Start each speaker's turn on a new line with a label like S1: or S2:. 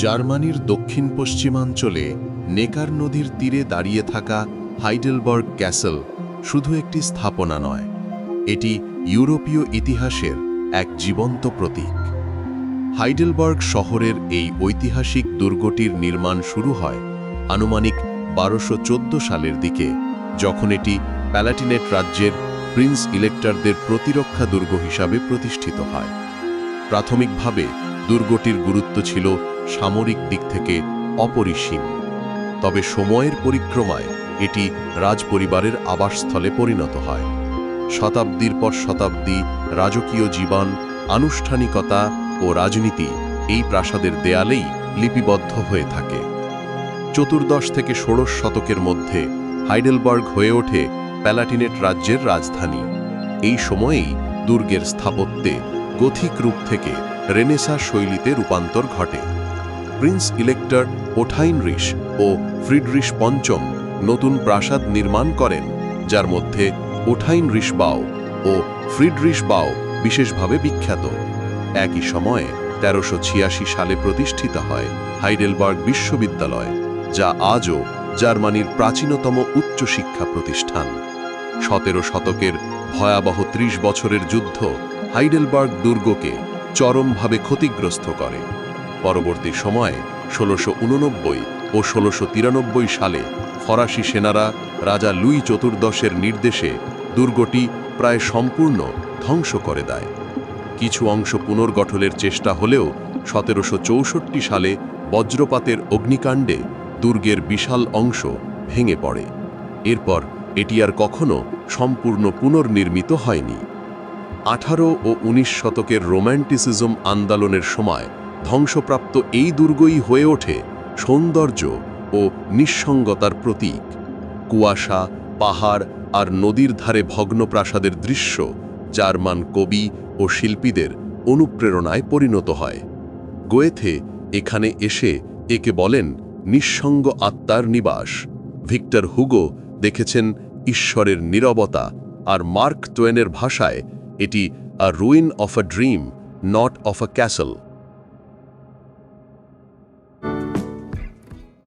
S1: জার্মানির দক্ষিণ পশ্চিমাঞ্চলে নেকার নদীর তীরে দাঁড়িয়ে থাকা হাইডেলবার্গ ক্যাসেল শুধু একটি স্থাপনা নয়, এটি ইউরোপীয় ইতিহাসের এক জীবন্ত প্রতীক। হাইডেলবার্গ শহরের এই ঐতিহাসিক দুর্গটির নির্মাণ শুরু হয় আনুমানিক বারোশো সালের দিকে, যখন এটি প্যালাটিনেট রাজ্যের প্রিন্স ইলেক্টরদের প্রতিরক্ষা দুর্গ হিসাবে প্রতিষ্ঠিত হয়। প্রাথমিকভাবে দুর্গটির গুরুত্ব ছিল সামরিক দিক থেকে অপরিসীম। তবে সময়ের পরিক্রমায় এটি রাজপরিবারের আবাসস্থলে পরিণত হয়। শতাব্দীর পর শতাব্দী রাজকীয় জীবন, আনুষ্ঠানিকতা ও রাজনীতি এই প্রাসাদের দেয়ালেই লিপিবদ্ধ হয়ে থাকে। চতুর্দশ থেকে ষোড়শ শতকের মধ্যে হাইডেলবার্গ হয়ে ওঠে প্যালাটিনেট রাজ্যের রাজধানী। এই সময়েই দুর্গের স্থাপত্যে গথিক রূপ থেকে রেনেসা শৈলীতে রূপান্তর ঘটে। প্রিন্স ইলেক্টর ওঠাইনরিশ ও ফ্রিডরিশ পঞ্চম নতুন প্রাসাদ নির্মাণ করেন, যার মধ্যে ওঠাইনরিশ বাও ও ফ্রিডরিশ বাও বিশেষভাবে বিখ্যাত। একই সময়ে তেরোশো সালে প্রতিষ্ঠিত হয় হাইডেলবার্গ বিশ্ববিদ্যালয়, যা আজও জার্মানির প্রাচীনতম উচ্চশিক্ষা প্রতিষ্ঠান। সতেরো শতকের ভয়াবহ ত্রিশ বছরের যুদ্ধ হাইডেলবার্গ দুর্গকে চরমভাবে ক্ষতিগ্রস্ত করে। পরবর্তী সময়ে ষোলোশো উননব্বই ও ষোলোশো তিরানব্বই সালে ফরাসি সেনারা রাজা লুই চতুর্দশের নির্দেশে দুর্গটি প্রায় সম্পূর্ণ ধ্বংস করে দেয়। কিছু অংশ পুনর্গঠনের চেষ্টা হলেও সতেরোশো চৌষট্টি সালে বজ্রপাতের অগ্নিকাণ্ডে দুর্গের বিশাল অংশ ভেঙে পড়ে। এরপর এটি আর কখনো সম্পূর্ণ পুনর্নির্মিত হয়নি। আঠারো ও উনিশ শতকের রোম্যান্টিসিজম আন্দোলনের সময় ধ্বংসপ্রাপ্ত এই দুর্গই হয়ে ওঠে সৌন্দর্য ও নিঃসঙ্গতার প্রতীক। কুয়াশা, পাহাড় আর নদীর ধারে ভগ্ন প্রাসাদের দৃশ্য জার্মান কবি ও শিল্পীদের অনুপ্রেরণায় পরিণত হয়। গোয়েথে এখানে এসে একে বলেন নিঃসঙ্গ আত্মার নিবাস। ভিক্টর হুগো দেখেছেন ঈশ্বরের নীরবতা আর মার্ক টোয়েনের ভাষায় এটি a ruin of a dream, not of a castle